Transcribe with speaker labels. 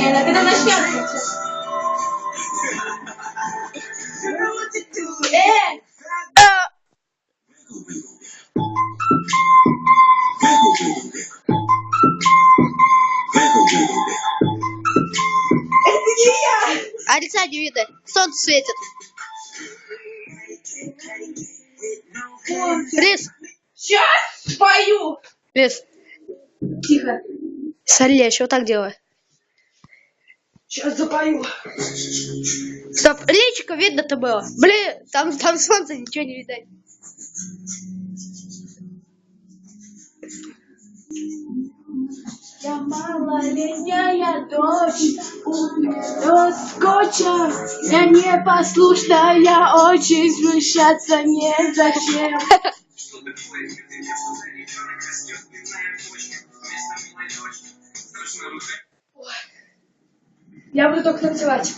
Speaker 1: Не, ну когда начнется. Э,
Speaker 2: А, лица не видно. Солнце светит. Рис,
Speaker 1: Сейчас пою.
Speaker 2: Рис,
Speaker 1: Тихо.
Speaker 2: смотри, я еще вот так делаю.
Speaker 1: Сейчас запою.
Speaker 2: Стоп, личико видно-то было. Блин, там, там солнце, ничего не видать.
Speaker 1: Я малолетняя дочь, умерла скотча. Я непослушная, очень смущаться незачем. Я буду только танцевать.